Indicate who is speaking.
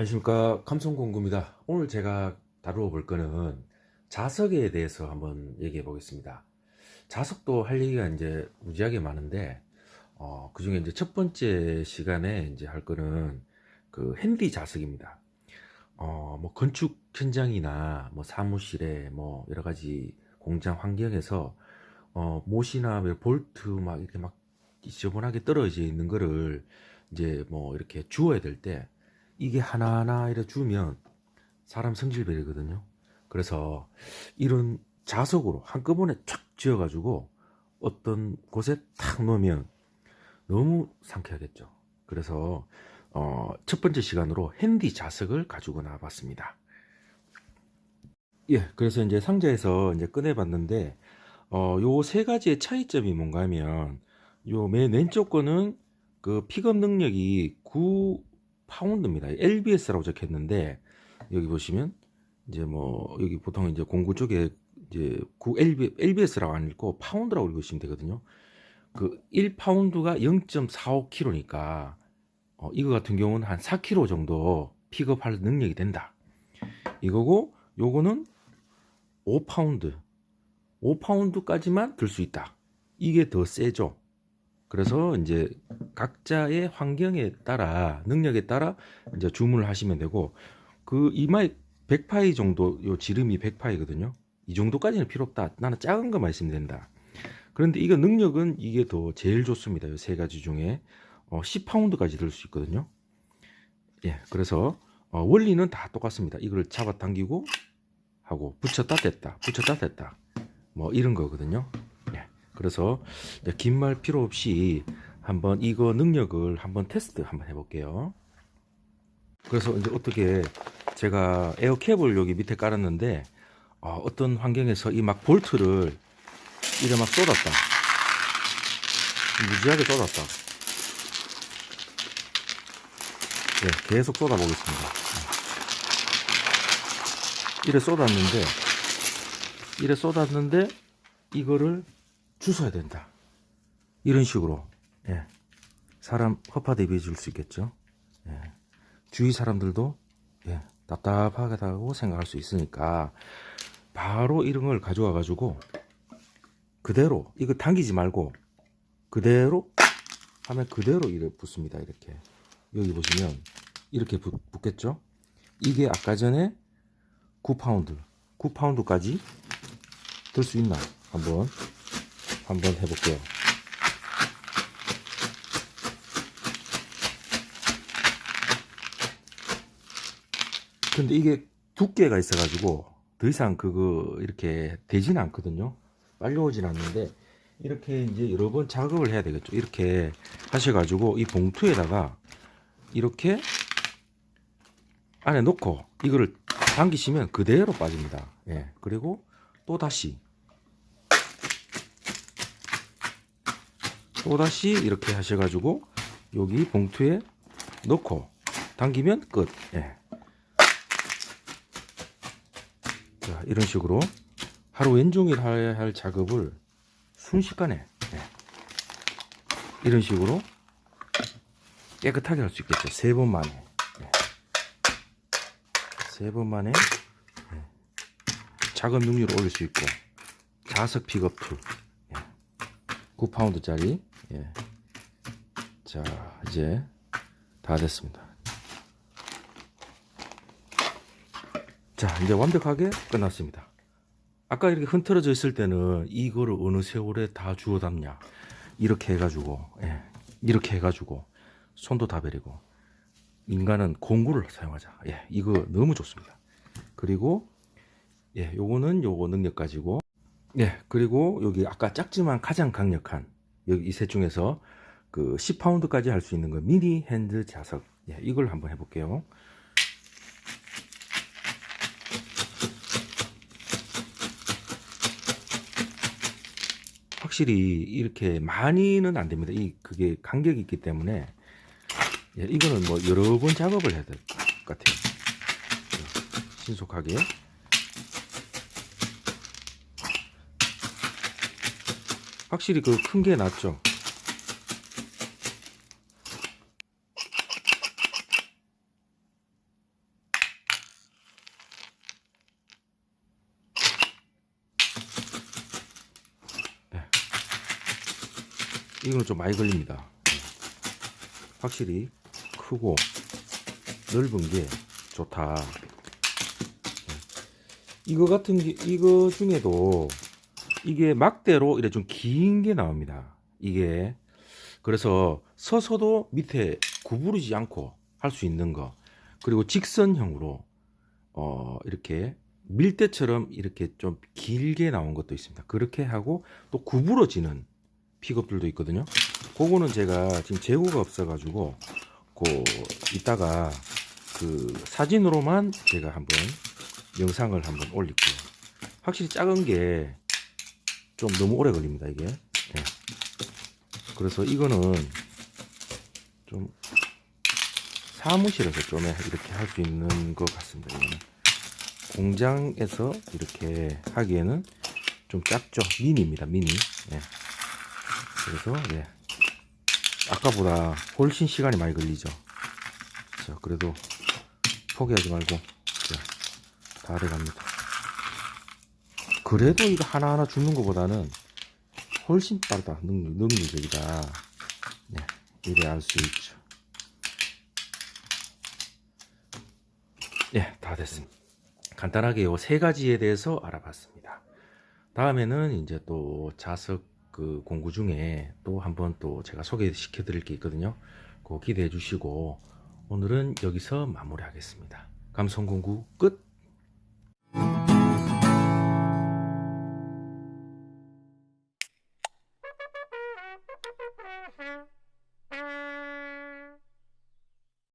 Speaker 1: 안녕하십니까. 감성공구입니다. 오늘 제가 다루어 볼 거는 자석에 대해서 한번 얘기해 보겠습니다. 자석도 할 얘기가 이제 무지하게 많은데 어, 그 중에 이제 첫 번째 시간에 이제 할 거는 그 핸디 자석입니다. 어, 뭐 건축 현장이나 뭐 사무실에 뭐 여러 가지 공장 환경에서 어, 못이나 뭐 볼트 막 이렇게 막 지저분하게 떨어져 있는 거를 이제 뭐 이렇게 주워야 될 때 이게 하나하나 이래 주면 사람 성질ber이거든요. 그래서 이런 자석으로 한꺼번에 촥 지어가지고 어떤 곳에 탁 놓으면 너무 상쾌하겠죠. 그래서 어, 첫 번째 시간으로 핸디 자석을 가지고 나와봤습니다. 예, 그래서 이제 상자에서 이제 꺼내봤는데 어, 요 세 가지의 차이점이 뭔가 하면 요 맨 왼쪽 거는 그 픽업 능력이 9 파운드입니다. LBS라고 적혔는데 여기 보시면 이제 뭐 여기 보통 이제 공구 쪽에 이제 9 LB, LBS라고 안 읽고 파운드라고 읽으시면 되거든요. 그 1파운드가 0.45kg니까 어, 이거 같은 경우는 한 4kg 정도 픽업할 능력이 된다. 이거고 요거는 5파운드 5파운드까지만 들 수 있다. 이게 더 세죠. 그래서 이제 각자의 환경에 따라 능력에 따라 이제 주문을 하시면 되고 그 이마에 100파이 정도 요 지름이 100파이거든요. 이 정도까지는 필요 없다. 나는 작은 것만 있으면 된다. 그런데 이거 능력은 이게 더 제일 좋습니다. 이세 가지 중에 어, 10파운드까지 들 수 있거든요. 예, 그래서 어, 원리는 다 똑같습니다. 이걸 잡아당기고 하고 붙였다 뗐다, 붙였다 뗐다, 뭐 이런 거거든요. 예, 그래서 긴 말 필요 없이 한번 이거 능력을 한번 테스트 한번 해볼게요. 그래서 이제 어떻게 제가 에어캡을 여기 밑에 깔았는데 어, 떤 환경에서 이 막 볼트를 이래 막 쏟았다. 무지하게 쏟았다. 예, 계속 쏟아보겠습니다. 이래 쏟았는데, 이래 쏟았는데, 이거를 주워야 된다. 이런 식으로, 예. 사람 허파 대비해 줄 수 있겠죠. 예. 주위 사람들도, 예, 답답하다고 생각할 수 있으니까, 바로 이런 걸 가져와 가지고, 그대로, 이거 당기지 말고, 그대로 하면 그대로 이렇게 붙습니다. 이렇게. 여기 보시면, 이렇게 붙, 붙겠죠? 이게 아까 전에 9파운드, 9파운드까지 들 수 있나? 한번, 한번 해볼게요. 근데 이게 두께가 있어가지고 더 이상 그거 이렇게 되진 않거든요. 빨리 오진 않는데 이렇게 이제 여러 번 작업을 해야 되겠죠. 이렇게 하셔가지고 이 봉투에다가 이렇게 안에 넣고 이거를 당기시면 그대로 빠집니다. 예. 그리고 또 다시 또 다시 이렇게 하셔가지고 여기 봉투에 넣고 당기면 끝. 예. 자, 이런 식으로 하루 왼종일 해야 할 작업을 순식간에 예. 이런 식으로 깨끗하게 할 수 있겠죠. 세 번 만에. 예. 세번 만에 예. 작업 능률을 올릴 수 있고 자석 픽업 툴 예. 9파운드짜리 예. 자 이제 다 됐습니다 자 이제 완벽하게 끝났습니다 아까 이렇게 흐트러져 있을 때는 이거를 어느 세월에 다 주워 담냐 이렇게 해가지고 예. 이렇게 해가지고 손도 다 베리고 인간은 공구를 사용하자. 예, 이거 너무 좋습니다. 그리고 예, 요거는 요거 능력 가지고 예, 그리고 여기 아까 작지만 가장 강력한 여기 이 셋 중에서 그 10파운드까지 할 수 있는 거 미니 핸드 자석. 예, 이걸 한번 해볼게요. 확실히 이렇게 많이는 안 됩니다. 이 그게 간격이 있기 때문에 예, 이거는 뭐 여러 번 작업을 해야 될 것 같아요. 예, 신속하게. 확실히 그 큰 게 낫죠. 네. 이거는 좀 많이 걸립니다. 확실히 크고 넓은 게 좋다. 네. 이거 같은 게, 이거 중에도 이게 막대로 이래 좀 긴 게 나옵니다. 이게 그래서 서서도 밑에 구부리지 않고 할 수 있는 거 그리고 직선형으로 어 이렇게 밀대처럼 이렇게 좀 길게 나온 것도 있습니다. 그렇게 하고 또 구부러지는 픽업들도 있거든요. 그거는 제가 지금 재고가 없어가지고 그 이따가 그 사진으로만 제가 한번 영상을 한번 올릴게요. 확실히 작은 게 좀 너무 오래 걸립니다 이게. 예. 그래서 이거는 좀 사무실에서 좀 이렇게 할 수 있는 것 같습니다. 이거는. 공장에서 이렇게 하기에는 좀 작죠. 미니입니다. 미니. 예. 그래서 예. 아까보다 훨씬 시간이 많이 걸리죠. 자, 그래도 포기하지 말고 자, 다 돼갑니다. 그래도 이거 하나하나 줍는 것보다는 훨씬 빠르다. 능률, 능률적이다. 네, 이래 알 수 있죠. 예, 다 됐습니다. 간단하게 요 세 가지에 대해서 알아봤습니다. 다음에는 이제 또 자석 그 공구 중에 또 한번 또 제가 소개시켜 드릴 게 있거든요. 그거 기대해 주시고 오늘은 여기서 마무리하겠습니다. 감성 공구 끝.